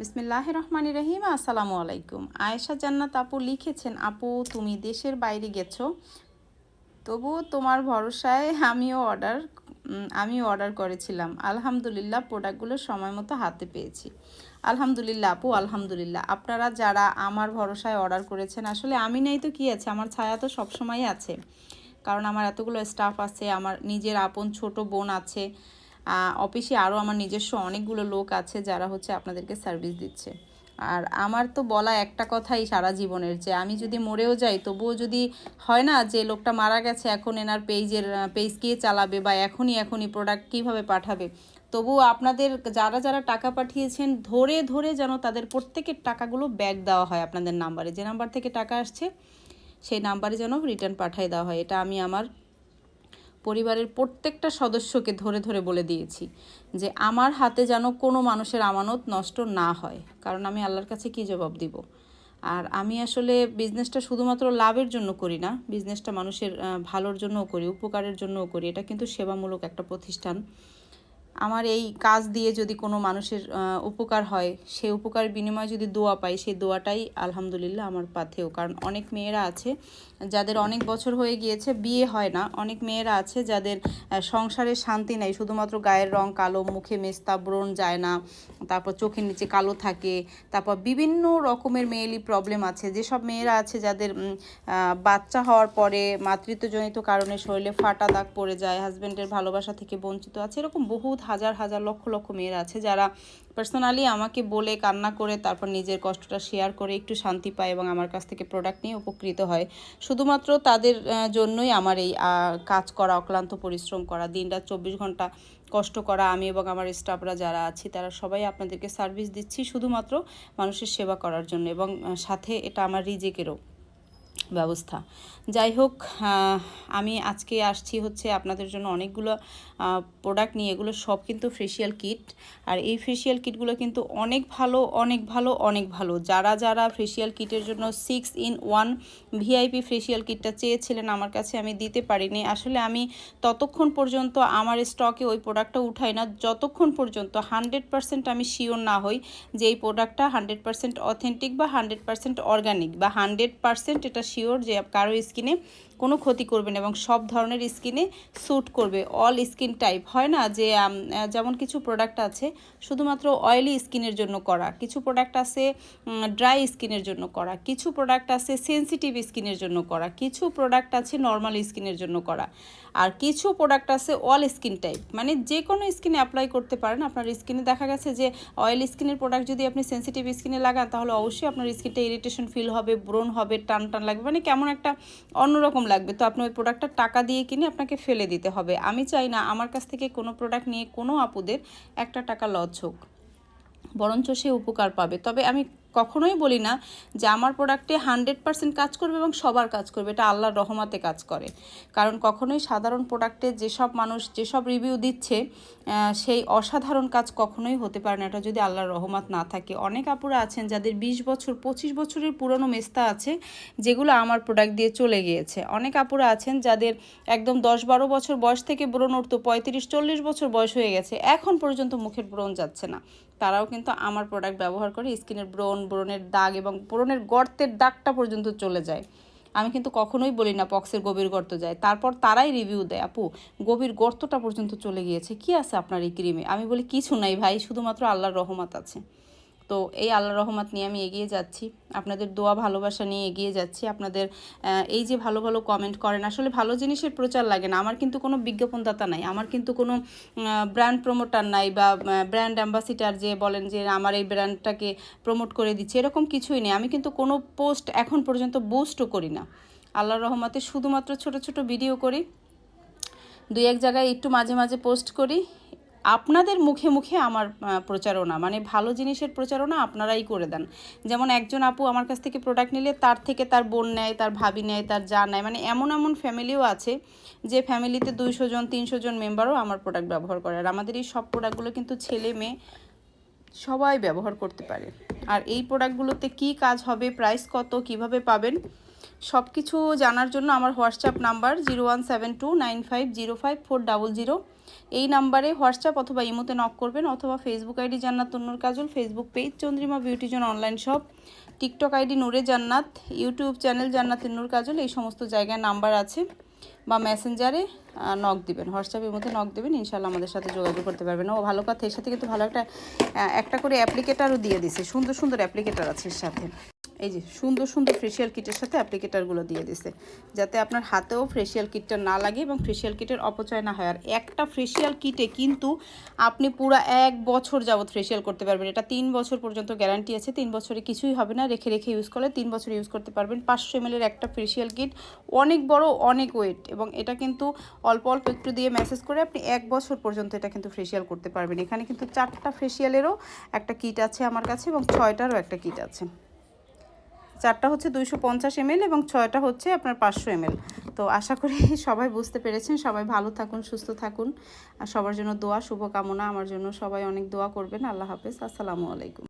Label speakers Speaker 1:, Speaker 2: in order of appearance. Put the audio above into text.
Speaker 1: বিসমিল্লাহ রহমান রহিম আসসালামু আলাইকুম। আয়েশা জান্নাত আপু লিখেছেন, আপু, তুমি দেশের বাইরে গেছো, তবুও তোমার ভরসায় আমিও অর্ডার আমিও অর্ডার করেছিলাম। আলহামদুলিল্লাহ, প্রোডাক্টগুলো সময় মতো হাতে পেয়েছি। আলহামদুলিল্লাহ, আপু, আলহামদুলিল্লাহ। আপনারা যারা আমার ভরসায় অর্ডার করেছেন, আসলে আমি নাই তো কী আছে? আমার ছায়া তো সবসময় আছে। কারণ আমার এতগুলো স্টাফ আছে, আমার নিজের আপন ছোট বোন আছে। অফিসে আরও আমার নিজস্ব অনেকগুলো লোক আছে যারা হচ্ছে আপনাদেরকে সার্ভিস দিচ্ছে। আর আমার তো বলা একটা কথাই সারা জীবনের যে আমি যদি মরেও যাই, তবুও যদি হয় না যে লোকটা মারা গেছে, এখন এনার পেজের পেজ কে চালাবে বা এখনই এখনই প্রোডাক্ট কীভাবে পাঠাবে? তবুও আপনাদের যারা যারা টাকা পাঠিয়েছেন, ধরে ধরে যেন তাদের প্রত্যেকের টাকাগুলো ব্যাক দেওয়া হয় আপনাদের নাম্বারে যে নাম্বার থেকে টাকা আসছে, সেই নাম্বারে যেন রিটার্ন পাঠিয়ে দেওয়া হয়। এটা আমি আমার পরিবারের প্রত্যেকটা সদস্যকে ধরে ধরে বলে দিয়েছি যে আমার হাতে যেন কোনো মানুষের আমানত নষ্ট না হয়। কারণ আমি আল্লাহর কাছে কী জবাব দিব? আর আমি আসলে বিজনেসটা শুধুমাত্র লাভের জন্য করি না বিজনেসটা মানুষের ভালোর জন্যও করি, উপকারের জন্যও করি। এটা কিন্তু সেবামূলক একটা প্রতিষ্ঠান। আমার এই কাজ দিয়ে যদি কোনো মানুষের উপকার হয় সেই উপকার বিনিময়ে যদি দোয়া পাই, সেই দোয়াটাই আলহামদুলিল্লাহ আমার পাথেও। কারণ অনেক মেয়েরা আছে যাদের অনেক বছর হয়ে গিয়েছে, বিয়ে হয় না। অনেক মেয়েরা আছে যাদের সংসারে শান্তি নেই, শুধুমাত্র গায়ের রং কালো, মুখে মেস্তা, ব্রণ যায় না, তারপর চোখের নিচে কালো থাকে, তারপর বিভিন্ন রকমের মেয়েলি প্রবলেম আছে। যেসব মেয়েরা আছে যাদের বাচ্চা হওয়ার পরে মাতৃত্বজনিত কারণে শরীরে ফাটা দাগ পড়ে যায় হাজব্যান্ডের ভালোবাসা থেকে বঞ্চিত আছে, এরকম বহুত হাজার হাজার, লক্ষ লক্ষ মেয়েরা আছে যারা পার্সোনালি আমাকে বলে, কান্না করে, তারপর নিজের কষ্টটা শেয়ার করে, একটু শান্তি পায় এবং আমার কাছ থেকে প্রোডাক্ট নিয়ে উপকৃত হয়। শুধুমাত্র তাদের জন্যই আমার এই কাজ করা, অক্লান্ত পরিশ্রম করা, দিনরাত চব্বিশ ঘণ্টা কষ্ট করা, আমি এবং আমার স্টাফরা যারা আছি, তারা সবাই আপনাদেরকে সার্ভিস দিচ্ছি শুধুমাত্র মানুষের সেবা করার জন্য এবং সাথে এটা আমার রিজেকেরও। ব্যবস্থা। যাই হোক আমি আজকে আসছি হচ্ছে আপনাদের জন্য অনেকগুলো প্রোডাক্ট নিয়ে। এগুলো সব কিন্তু ফেসিয়াল কিট আর এই ফেসিয়াল কিটগুলো কিন্তু অনেক ভালো অনেক ভালো অনেক ভালো। যারা যারা ফেসিয়াল কিটের জন্য six in one VIP facial কিটটা চেয়েছিলেন, আমার কাছে আমি দিতে পারিনি। আসলে আমি ততক্ষণ পর্যন্ত আমার স্টকে ওই প্রোডাক্টটা উঠাই না। যতক্ষণ পর্যন্ত হান্ড্রেড পার্সেন্ট আমি শিওর না হই যে এই প্রোডাক্টটা হান্ড্রেড পার্সেন্ট অথেন্টিক বা হান্ড্রেড পার্সেন্ট অর্গানিক বা হান্ড্রেড পার্সেন্ট এটা শিওর যে কারও স্কিনে কোনো ক্ষতি করবে না এবং সব ধরনের স্কিনে স্যুট করবে। অল স্কিন টাইপ হয় না? যে যেমন কিছু প্রোডাক্ট আছে, শুধুমাত্র অয়েলি স্কিনের জন্য করা। কিছু প্রোডাক্ট আছে ড্রাই স্কিনের জন্য করা। কিছু প্রোডাক্ট আছে সেনসিটিভ স্কিনের জন্য করা। কিছু প্রোডাক্ট আছে নর্মাল স্কিনের জন্য করা। আর কিছু প্রোডাক্ট আছে অল স্কিন টাইপ মানে যে কোনো স্কিনে অ্যাপ্লাই করতে পারেন। আপনার স্কিনে দেখা গেছে যে অয়েল স্কিনের প্রোডাক্ট যদি আপনি সেনসিটিভ স্কিনে লাগান, তাহলে অবশ্যই আপনার স্কিনটা ইরিটেশন ফিল হবে, ব্রণ হবে টান টান লাগবে। মানে কেমন একটা অন্যরকম লাগবে। তো আপনি ওই প্রোডাক্টটা টাকা দিয়ে কিনে আপনাকে ফেলে দিতে হবে। আমি চাই না আমার কাছ থেকে কোনো প্রোডাক্ট নিয়ে কোনো আপুদের একটা টাকা লস হোক। বরঞ্চ সে উপকার পাবে। তবে আমি কখনোই বলি না যে আমার প্রোডাক্টে হান্ড্রেড পার্সেন্ট কাজ করবে এবং সবার কাজ করবে। এটা আল্লাহর রহমাতে কাজ করে। কারণ কখনোই সাধারণ প্রোডাক্টে যেসব মানুষ যেসব রিভিউ দিচ্ছে সেই অসাধারণ কাজ কখনোই হতে পারে না। এটা যদি আল্লাহর রহমত না থাকে। অনেক আপুরা আছেন যাদের বিশ বছর, পঁচিশ বছরের পুরনো মেস্তা আছে, যেগুলো আমার প্রোডাক্ট দিয়ে চলে গিয়েছে। অনেক আপুরা আছেন যাদের একদম দশ বারো বছর বয়স থেকে ব্রণ উঠতো, পঁয়ত্রিশ, চল্লিশ বছর বয়স হয়ে গেছে। এখন পর্যন্ত মুখের ব্রণ যাচ্ছে না। তারাও কিন্তু আমার প্রোডাক্ট ব্যবহার করে স্কিনের ব্রণ, ব্রণের দাগ এবং ব্রণের গর্তের দাগটা পর্যন্ত চলে যায়। আমি কিন্তু কখনোই বলি না পক্সের গভীর গর্ত যায়। তারপর তারাই রিভিউ দেয়, আপু, গভীর গর্তটা পর্যন্ত চলে গিয়েছে। কি আছে আপনার এই ক্রিমে আমি বলি, কিছু নাই ভাই, শুধুমাত্র আল্লাহর রহমত আছে। তো এই আল্লাহ রহমত নিয়ে আমি এগিয়ে যাচ্ছি। আপনাদের দোয়া, ভালোবাসা নিয়ে এগিয়ে যাচ্ছি। আপনাদের এই যে ভালো ভালো কমেন্ট করেন, আসলে ভালো জিনিসের প্রচার লাগে না। আমার কিন্তু কোনো বিজ্ঞাপনদাতা নাই। আমার কিন্তু কোনো ব্র্যান্ড প্রমোটার নাই বা ব্র্যান্ড অ্যাম্বাসিডার যে বলেন যে আমার এই ব্র্যান্ডটাকে প্রমোট করে দিচ্ছে, এরকম কিছুই নেই। আমি কিন্তু কোনো পোস্ট এখন পর্যন্ত বুস্টও করি না। আল্লাহর রহমতে শুধুমাত্র ছোট ছোট ভিডিও করি। দুই, এক জায়গায় একটু মাঝে মাঝে পোস্ট করি। আপনাদের মুখে মুখে আমার প্রচারণা মানে ভালো জিনিসের প্রচারণা আপনারাই করে দেন। যেমন একজন আপু আমার কাছ থেকে প্রোডাক্ট নিলে তার থেকে তার বোন নেয়, তার ভাবি নেয়, তার যা নেয় মানে এমন এমন ফ্যামিলিও আছে যে ফ্যামিলিতে দুইশো জন, তিনশো জন মেম্বারও আমার প্রোডাক্ট ব্যবহার করে। আর আমাদের এই সব প্রোডাক্টগুলো কিন্তু ছেলে মেয়ে সবাই ব্যবহার করতে পারে। আর এই প্রোডাক্টগুলোতে কি কাজ হবে প্রাইস কত, কীভাবে পাবেন সব কিছু জানার জন্য আমার WhatsApp number zero one seven two nine five zero five four double zero. এই নাম্বারে হোয়াটসঅ্যাপ অথবা ইমোতে নক করবেন অথবা Facebook ID Jannat Tannur Kajal Facebook page Chandrima beauty zone online shop TikTok ID Nure Jannat YouTube channel জান্নাত নূর কাজল, এই সমস্ত জায়গায় নাম্বার আছে বা মেসেঞ্জারে নক দিবেন। হোয়াটসঅ্যাপের মধ্যে নক দেবেন ইনশাল্লাহ আমাদের সাথে যোগাযোগ করতে পারবেন। ও ভালো কথা, এর সাথে কিন্তু ভালো একটা একটা করে অ্যাপ্লিকেটারও দিয়ে দিছে। সুন্দর সুন্দর অ্যাপ্লিকেটার আছে এর সাথে। এই যে সুন্দর সুন্দর ফেসিয়াল কিটের সাথে অ্যাপ্লিকেটারগুলো দিয়ে দিছে। যাতে আপনার হাতেও ফেসিয়াল কিটটা না লাগে এবং ফেসিয়াল কিটের অপচয় না হয়। আর একটা ফেসিয়াল কিটে কিন্তু আপনি পুরো এক বছর যাবৎ ফেসিয়াল করতে পারবেন। এটা তিন বছর পর্যন্ত গ্যারান্টি আছে। তিন বছরে কিছুই হবে না। রেখে রেখে ইউজ করলে তিন বছর ইউজ করতে পারবেন। পাঁচশো এম একটা ফেসিয়াল কিট অনেক বড়, অনেক ওয়েট এবং এটা কিন্তু অল্প অল্প একটু দিয়ে মেসেজ করে আপনি এক বছর পর্যন্ত এটা কিন্তু ফেসিয়াল করতে পারবেন। এখানে কিন্তু চারটা ফেসিয়ালেরও একটা কিট আছে আমার কাছে এবং ছয়টারও একটা কিট আছে। চারটা হচ্ছে দুইশো পঞ্চাশ এমএল এবং ছয়টা হচ্ছে আপনার পাঁচশো এমএল। তো আশা করি সবাই বুঝতে পেরেছেন। সবাই ভালো থাকুন, সুস্থ থাকুন। আর সবার জন্য দোয়া, শুভকামনা। আমার জন্য সবাই অনেক দোয়া করবেন। আল্লাহ হাফেজ। আসসালামু আলাইকুম।